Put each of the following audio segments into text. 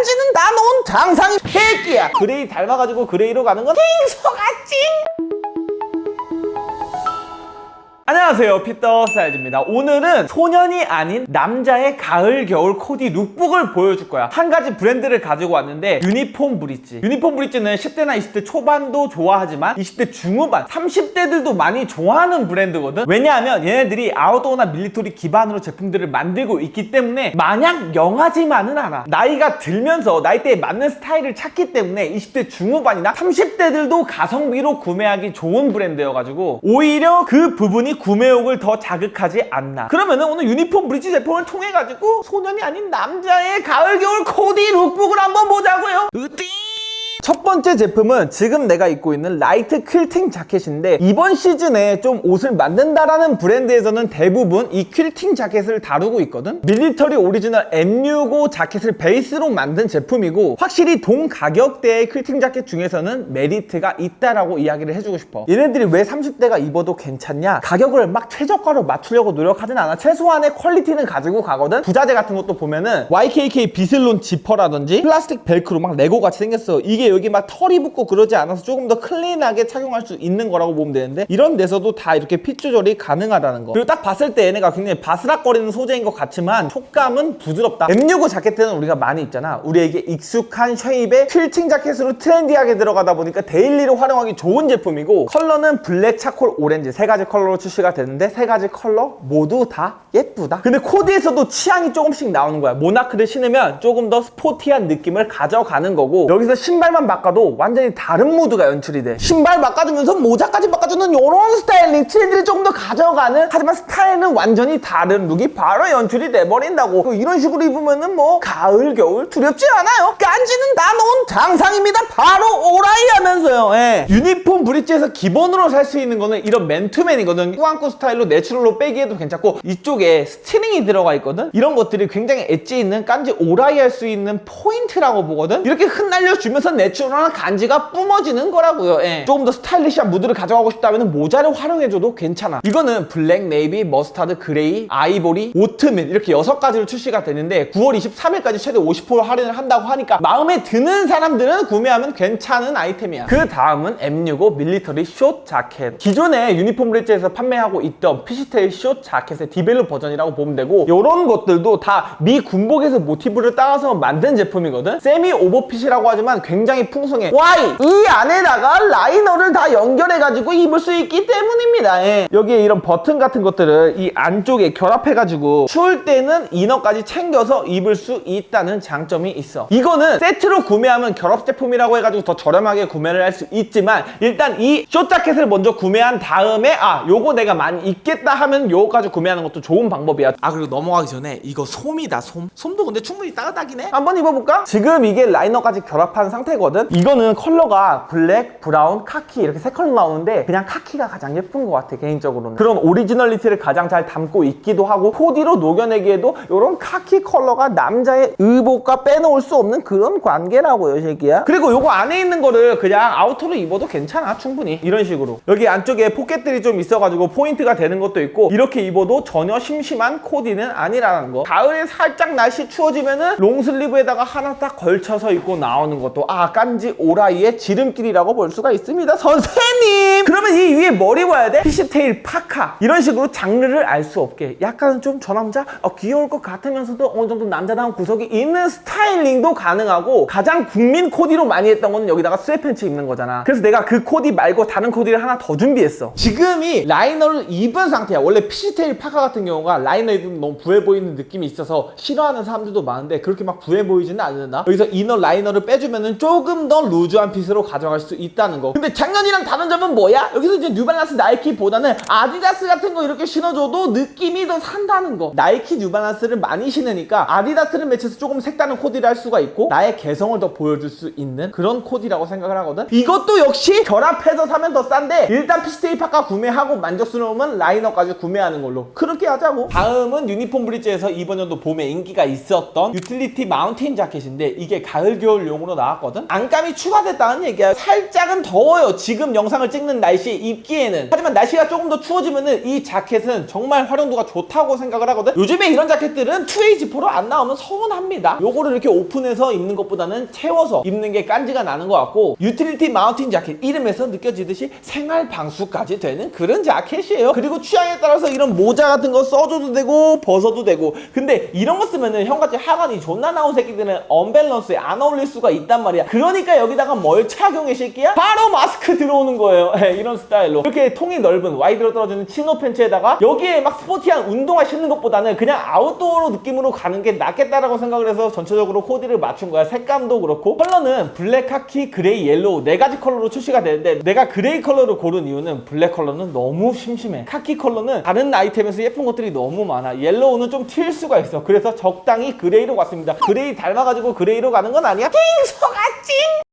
깐지는 다 놓은 장상이 새끼야. 그레이 닮아가지고 그레이로 가는 건 킹서같지 안녕하세요 피터 사이즈입니다. 오늘은 소년이 아닌 남자의 가을 겨울 코디 룩북을 보여줄 거야. 한 가지 브랜드를 가지고 왔는데 유니폼 브릿지. 유니폼 브릿지는 10대나 20대 초반도 좋아하지만 20대 중후반 30대들도 많이 좋아하는 브랜드거든. 왜냐하면 얘네들이 아웃도어나 밀리터리 기반으로 제품들을 만들고 있기 때문에 마냥 영하지만은 않아. 나이가 들면서 나이대에 맞는 스타일을 찾기 때문에 20대 중후반이나 30대들도 가성비로 구매하기 좋은 브랜드여가지고 오히려 그 부분이 구매욕을 더 자극하지 않나. 그러면은 오늘 유니폼 브릿지 제품을 통해 가지고 소년이 아닌 남자의 가을 겨울 코디 룩북을 한번 보자고요. 으띠 첫 번째 제품은 지금 내가 입고 있는 라이트 퀼팅 자켓인데 이번 시즌에 좀 옷을 만든다라는 브랜드에서는 대부분 이 퀼팅 자켓을 다루고 있거든? 밀리터리 오리지널 M65 자켓을 베이스로 만든 제품이고 확실히 동 가격대의 퀼팅 자켓 중에서는 메리트가 있다라고 이야기를 해주고 싶어. 얘네들이 왜 30대가 입어도 괜찮냐? 가격을 막 최저가로 맞추려고 노력하진 않아. 최소한의 퀄리티는 가지고 가거든? 부자재 같은 것도 보면은 YKK 비슬론 지퍼라든지 플라스틱 벨크로 막 레고 같이 생겼어. 이게 막 털이 붙고 그러지 않아서 조금 더 클린하게 착용할 수 있는 거라고 보면 되는데 이런 데서도 다 이렇게 핏 조절이 가능하다는 거. 그리고 딱 봤을 때 얘네가 굉장히 바스락거리는 소재인 것 같지만 촉감은 부드럽다. M65 자켓은 우리가 많이 입잖아. 우리에게 익숙한 쉐입의 퀼팅 자켓으로 트렌디하게 들어가다 보니까 데일리로 활용하기 좋은 제품이고 컬러는 블랙, 차콜, 오렌지 세 가지 컬러로 출시가 되는데 세 가지 컬러 모두 다 예쁘다. 근데 코디에서도 취향이 조금씩 나오는 거야. 모나크를 신으면 조금 더 스포티한 느낌을 가져가는 거고 여기서 신발만 바꿔도 완전히 다른 무드가 연출이 돼. 신발 바꿔주면서 모자까지 바꿔주는 이런 스타일링 트렌드를 조금 더 가져가는 하지만 스타일은 완전히 다른 룩이 바로 연출이 돼버린다고. 또 이런 식으로 입으면은 뭐 가을 겨울 두렵지 않아요. 깐지는 다 놓은 장상입니다. 바로 오라이 하면서요. 예. 유니폼 브릿지에서 기본으로 살 수 있는 거는 이런 맨투맨이거든 꾸안꾸 스타일로 내추럴로 빼기에도 괜찮고 이쪽에 스티링이 들어가 있거든? 이런 것들이 굉장히 엣지 있는 깐지 오라이 할 수 있는 포인트라고 보거든? 이렇게 흩날려 주면서 내 추럴한 간지가 뿜어지는 거라고요. 예. 조금 더 스타일리시한 무드를 가져가고 싶다면 모자를 활용해줘도 괜찮아. 이거는 블랙, 네이비, 머스타드, 그레이, 아이보리, 오트밀 이렇게 여섯 가지로 출시가 되는데 9월 23일까지 최대 50% 할인을 한다고 하니까 마음에 드는 사람들은 구매하면 괜찮은 아이템이야. 그 다음은 M65 밀리터리 숏 자켓. 기존에 유니폼 브릿지에서 판매하고 있던 피시테일 숏 자켓의 디벨롭 버전이라고 보면 되고 이런 것들도 다 미 군복에서 모티브를 따와서 만든 제품이거든. 세미 오버핏이라고 하지만 굉장히 풍성해. 와이 이 안에다가 라이너를 다 연결해가지고 입을 수 있기 때문입니다. 예. 여기에 이런 버튼 같은 것들을 이 안쪽에 결합해가지고 추울 때는 이너까지 챙겨서 입을 수 있다는 장점이 있어. 이거는 세트로 구매하면 결합 제품이라고 해가지고 더 저렴하게 구매를 할 수 있지만 일단 이 숏자켓을 먼저 구매한 다음에 아 요거 내가 많이 입겠다 하면 요거까지 구매하는 것도 좋은 방법이야. 아 그리고 넘어가기 전에 이거 솜이다 솜. 솜도 근데 충분히 따뜻하긴 해. 한번 입어볼까? 지금 이게 라이너까지 결합한 상태거든 이거는 컬러가 블랙, 브라운, 카키 이렇게 세 컬러 나오는데 그냥 카키가 가장 예쁜 것 같아 개인적으로는. 그런 오리지널리티를 가장 잘 담고 있기도 하고 코디로 녹여내기에도 이런 카키 컬러가 남자의 의복과 빼놓을 수 없는 그런 관계라고요 이 새끼야. 그리고 요거 안에 있는 거를 그냥 아우터로 입어도 괜찮아 충분히. 이런 식으로. 여기 안쪽에 포켓들이 좀 있어가지고 포인트가 되는 것도 있고 이렇게 입어도 전혀 심심한 코디는 아니라는 거. 가을에 살짝 날씨 추워지면은 롱슬리브에다가 하나 딱 걸쳐서 입고 나오는 것도 아 깐지 오라이의 지름길이라고 볼 수가 있습니다. 선생님! 그러면 이 위에 뭘 입어야 돼? 피시테일 파카. 이런 식으로 장르를 알 수 없게. 약간 좀 저 남자? 어, 귀여울 것 같으면서도 어느 정도 남자다운 구석이 있는 스타일링도 가능하고 가장 국민 코디로 많이 했던 거는 여기다가 스웨팬츠 입는 거잖아. 그래서 내가 그 코디 말고 다른 코디를 하나 더 준비했어. 지금이 라이너를 입은 상태야. 원래 피시테일 파카 같은 경우가 라이너 입으면 너무 부해 보이는 느낌이 있어서 싫어하는 사람들도 많은데 그렇게 막 부해 보이지는 않는다? 여기서 이너 라이너를 빼주면은 조금 더 루즈한 핏으로 가져갈 수 있다는 거. 근데 작년이랑 다른 점은 뭐야? 여기서 이제 뉴발란스 나이키보다는 아디다스 같은 거 이렇게 신어줘도 느낌이 더 산다는 거. 나이키 뉴발란스를 많이 신으니까 아디다스를 매치해서 조금 색다른 코디를 할 수가 있고 나의 개성을 더 보여줄 수 있는 그런 코디라고 생각을 하거든. 이것도 역시 결합해서 사면 더 싼데 일단 피스테이 파카 구매하고 만족스러우면 라이너까지 구매하는 걸로. 그렇게 하자고 다음은 유니폼 브릿지에서 이번 연도 봄에 인기가 있었던 유틸리티 마운틴 자켓인데 이게 가을 겨울용으로 나왔거든 안 안감이 추가됐다는 얘기야. 살짝은 더워요. 지금 영상을 찍는 날씨 입기에는. 하지만 날씨가 조금 더 추워지면은 이 자켓은 정말 활용도가 좋다고 생각을 하거든. 요즘에 이런 자켓들은 투웨이 지퍼로 안 나오면 서운합니다. 요거를 이렇게 오픈해서 입는 것보다는 채워서 입는 게 깐지가 나는 것 같고 유틸리티 마운틴 자켓 이름에서 느껴지듯이 생활 방수까지 되는 그런 자켓이에요. 그리고 취향에 따라서 이런 모자 같은 거 써줘도 되고 벗어도 되고 근데 이런 거 쓰면은 형같이 하관이 존나 나온 새끼들은 언밸런스에 안 어울릴 수가 있단 말이야. 그 러니까 여기다가 뭘 착용해 새끼야? 바로 마스크 들어오는 거예요. 예, 이런 스타일로 이렇게 통이 넓은 와이드로 떨어지는 치노 팬츠에다가 여기에 막 스포티한 운동화 신는 것보다는 그냥 아웃도어로 느낌으로 가는 게 낫겠다라고 생각을 해서 전체적으로 코디를 맞춘 거야. 색감도 그렇고 컬러는 블랙, 카키, 그레이, 옐로우 네 가지 컬러로 출시가 되는데 내가 그레이 컬러를 고른 이유는 블랙 컬러는 너무 심심해. 카키 컬러는 다른 아이템에서 예쁜 것들이 너무 많아. 옐로우는 좀 튈 수가 있어. 그래서 적당히 그레이로 갔습니다. 그레이 닮아가지고 그레이로 가는 건 아니야? 킹소가 Martin!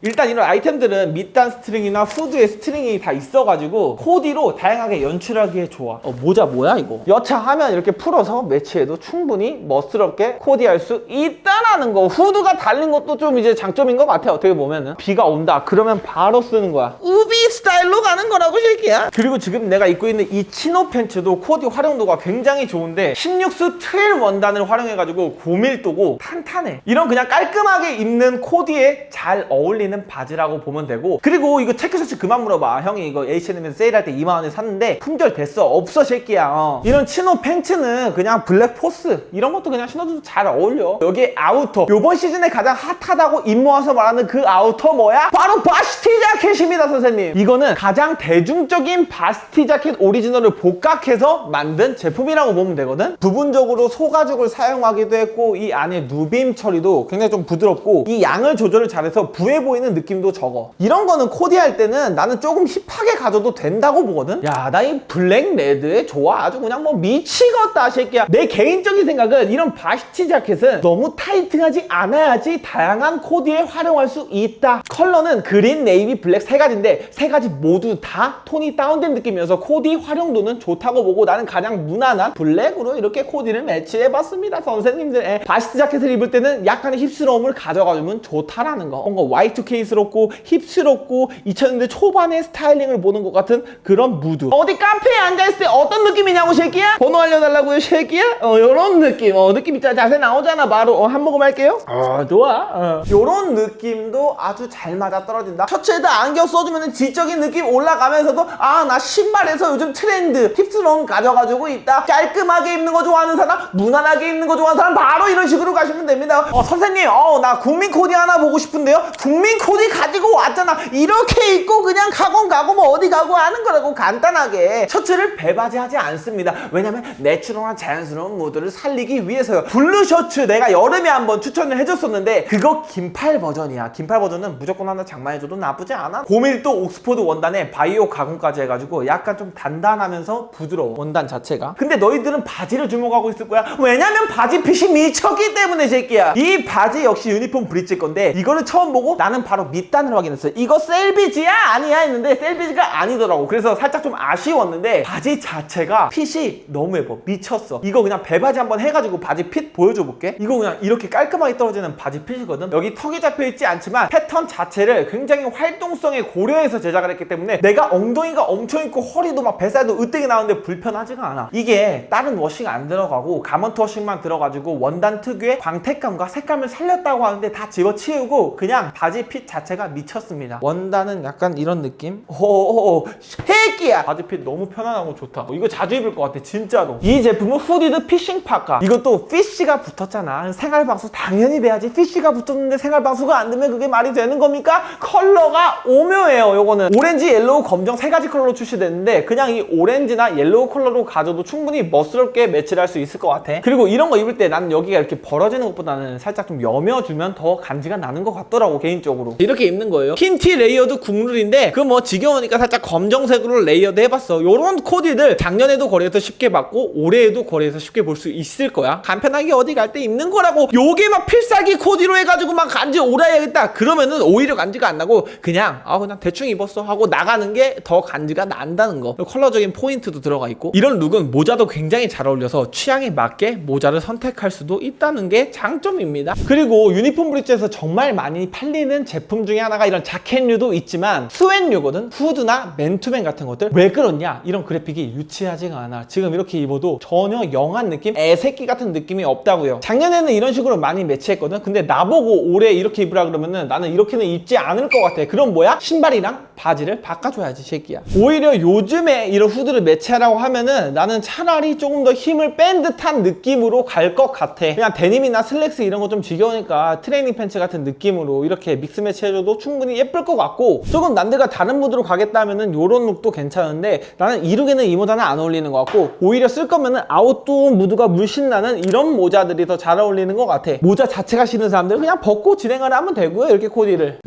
일단 이런 아이템들은 밑단 스트링이나 후드에 스트링이 다 있어가지고 코디로 다양하게 연출하기에 좋아. 어 모자 뭐야 이거? 여차하면 이렇게 풀어서 매치해도 충분히 멋스럽게 코디할 수 있다라는 거. 후드가 달린 것도 좀 이제 장점인 것 같아 어떻게 보면은. 비가 온다. 그러면 바로 쓰는 거야. 우비 스타일로 가는 거라고 새끼야? 그리고 지금 내가 입고 있는 이 치노 팬츠도 코디 활용도가 굉장히 좋은데 16수 트일 원단을 활용해가지고 고밀도고 탄탄해. 이런 그냥 깔끔하게 입는 코디에 잘 어울리는 바지라고 보면 되고 그리고 이거 체크 셔츠 그만 물어봐. 형이 이거 H&M에서 세일할 때 2만원에 샀는데 품절 됐어. 없어 새끼야. 어. 이런 치노 팬츠는 그냥 블랙 포스. 이런 것도 그냥 신어도 잘 어울려. 여기 아우터. 요번 시즌에 가장 핫하다고 입 모아서 말하는 그 아우터 뭐야? 바로 바스티 자켓입니다 선생님. 이거는 가장 대중적인 바스티 자켓 오리지널을 복각해서 만든 제품이라고 보면 되거든? 부분적으로 소가죽을 사용하기도 했고 이 안에 누빔 처리도 굉장히 좀 부드럽고 이 양을 조절을 잘해서 부해 보이는 느낌도 적어. 이런 거는 코디할 때는 나는 조금 힙하게 가져도 된다고 보거든? 야 나 이 블랙 레드에 좋아 아주 그냥 뭐 미치겠다 새끼야. 내 개인적인 생각은 이런 바스티 자켓은 너무 타이트하지 않아야지 다양한 코디에 활용할 수 있다. 컬러는 그린, 네이비, 블랙 세 가지인데 세 가지 모두 다 톤이 다운된 느낌이어서 코디 활용도는 좋다고 보고 나는 가장 무난한 블랙으로 이렇게 코디를 매치해봤습니다 선생님들. 예. 바스티 자켓을 입을 때는 약간의 힙스러움을 가져가주면 좋다라는 거. 뭔가 Y2K 스럽고 힙스럽고 2000년대 초반의 스타일링을 보는 것 같은 그런 무드. 어디 카페에 앉아있을 때 어떤 느낌이냐고 새끼야? 번호 알려달라고요 새끼야? 어 요런 느낌. 어 느낌 있잖아 자세 나오잖아 바로. 어, 한 모금 할게요. 어 좋아. 어. 요런 느낌도 아주 잘 맞아 떨어진다. 셔츠에다 안경 써주면 지적인 느낌 올라가면서도 아 나 신발에서 요즘 트렌드 힙스러움 가져가지고 있다. 깔끔하게 입는 거 좋아하는 사람 무난하게 입는 거 좋아하는 사람 바로 이런 식으로 가시면 됩니다. 어 선생님 어 나 국민 코디 하나 보고 싶은데요? 국민 코디 가지고 왔잖아. 이렇게 입고 그냥 학원 가고 뭐 어디 가고 하는 거라고 간단하게 셔츠를 배바지하지 않습니다. 왜냐면 내추럴한 자연스러운 무드를 살리기 위해서요. 블루 셔츠 내가 여름에 한번 추천을 해줬었는데 그거 긴팔 버전이야. 긴팔 버전은 무조건 하나 장만해줘도 나쁘지 않아. 고밀도 옥스포드 원단에 바이오 가공까지 해가지고 약간 좀 단단하면서 부드러워. 원단 자체가. 근데 너희들은 바지를 주목하고 있을 거야. 왜냐면 바지 핏이 미쳤기 때문에 새끼야. 이 바지 역시 유니폼 브릿지 건데 이거를 처음 보고 나는 바로 밑단을 확인했어요. 이거 셀비지야? 아니야 했는데 셀비지가 아니더라고. 그래서 살짝 좀 아쉬웠는데 바지 자체가 핏이 너무 예뻐. 미쳤어. 이거 그냥 배바지 한번 해가지고 바지 핏 보여줘 볼게. 이거 그냥 이렇게 깔끔하게 떨어지는 바지 핏이거든. 여기 턱이 잡혀 있지 않지만 패턴 자체를 굉장히 활동성에 고려해서 제작을 했기 때문에 내가 엉덩이가 엄청 있고 허리도 막 뱃살도 으뜩이 나오는데 불편하지가 않아. 이게 다른 워싱 안 들어가고 가먼트 워싱만 들어가지고 원단 특유의 광택감과 색감을 살렸다고 하는데 다 집어치우고 그냥 바지 핏 자체가 미쳤습니다. 원단은 약간 이런 느낌? 오오오 새끼야! 바지 핏 너무 편안하고 좋다. 어, 이거 자주 입을 것 같아 진짜로. 이 제품은 후디드 피싱 파카. 이것도 피쉬가 붙었잖아. 생활방수 당연히 돼야지. 피쉬가 붙었는데 생활방수가 안 되면 그게 말이 되는 겁니까? 컬러가 오묘해요 요거는. 오렌지, 옐로우, 검정 세 가지 컬러로 출시됐는데 그냥 이 오렌지나 옐로우 컬러로 가져도 충분히 멋스럽게 매치를 할 수 있을 것 같아. 그리고 이런 거 입을 때 나는 여기가 이렇게 벌어지는 것보다는 살짝 좀 여며주면 더 간지가 나는 것 같더라고 개인적으로 이렇게 입는 거예요. 흰 티 레이어드 국룰인데 그 뭐 지겨우니까 살짝 검정색으로 레이어드 해봤어. 요런 코디들 작년에도 거리에서 쉽게 봤고 올해에도 거리에서 쉽게 볼 수 있을 거야. 간편하게 어디 갈 때 입는 거라고. 요게 막 필살기 코디로 해가지고 막 간지 오라야겠다. 그러면은 오히려 간지가 안 나고 그냥 아 그냥 대충 입었어 하고 나가는 게 더 간지가 난다는 거. 컬러적인 포인트도 들어가 있고. 이런 룩은 모자도 굉장히 잘 어울려서 취향에 맞게 모자를 선택할 수도 있다는 게 장점입니다. 그리고 유니폼 브릿지에서 정말 많이 팔리는 제품 중에 하나가 이런 자켓류도 있지만 스웨트류거든? 후드나 맨투맨 같은 것들? 왜 그렇냐? 이런 그래픽이 유치하지가 않아. 지금 이렇게 입어도 전혀 영한 느낌? 애새끼 같은 느낌이 없다고요. 작년에는 이런 식으로 많이 매치했거든? 근데 나보고 올해 이렇게 입으라 그러면은 나는 이렇게는 입지 않을 것 같아. 그럼 뭐야? 신발이랑 바지를 바꿔줘야지 새끼야. 오히려 요즘에 이런 후드를 매치하라고 하면은 나는 차라리 조금 더 힘을 뺀 듯한 느낌으로 갈 것 같아. 그냥 데님이나 슬랙스 이런 거 좀 지겨우니까 트레이닝 팬츠 같은 느낌으로 이렇게 믹스 매치 해줘도 충분히 예쁠 것 같고 조금 남들과 다른 무드로 가겠다 하면은 요런 룩도 괜찮은데 나는 이 룩에는 이 모자는 안 어울리는 것 같고 오히려 쓸 거면은 아웃도어 무드가 물씬 나는 이런 모자들이 더 잘 어울리는 것 같아. 모자 자체가 싫은 사람들은 그냥 벗고 진행을 하면 되고요 이렇게 코디를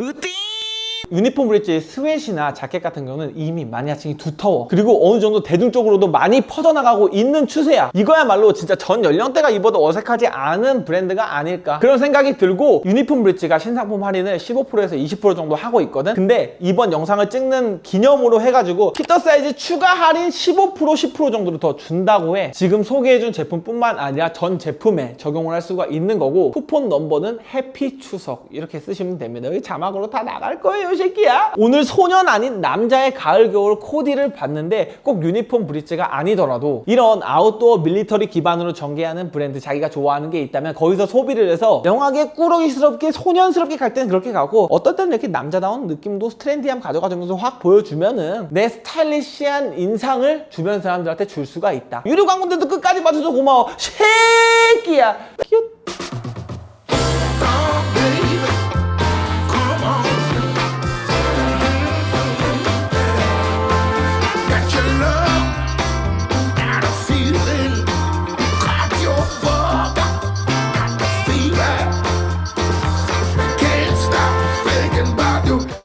유니폼 브릿지 스웨트이나 자켓 같은 경우는 이미 마니아층이 두터워. 그리고 어느 정도 대중적으로도 많이 퍼져나가고 있는 추세야. 이거야말로 진짜 전 연령대가 입어도 어색하지 않은 브랜드가 아닐까. 그런 생각이 들고 유니폼 브릿지가 신상품 할인을 15%에서 20% 정도 하고 있거든. 근데 이번 영상을 찍는 기념으로 해가지고 피터 사이즈 추가 할인 15% 10% 정도로 더 준다고 해. 지금 소개해준 제품뿐만 아니라 전 제품에 적용을 할 수가 있는 거고 쿠폰 넘버는 해피 추석. 이렇게 쓰시면 됩니다. 여기 자막으로 다 나갈 거예요 이 새끼야? 오늘 소년 아닌 남자의 가을 겨울 코디를 봤는데 꼭 유니폼 브릿지가 아니더라도 이런 아웃도어 밀리터리 기반으로 전개하는 브랜드 자기가 좋아하는 게 있다면 거기서 소비를 해서 영하게 꾸러기스럽게 소년스럽게 갈 때는 그렇게 가고 어떨 때는 이렇게 남자다운 느낌도 트렌디함 가져가면서 확 보여주면은 내 스타일리시한 인상을 주변 사람들한테 줄 수가 있다. 유료 광고들도 끝까지 봐줘서 고마워. 새끼야. 귀엽다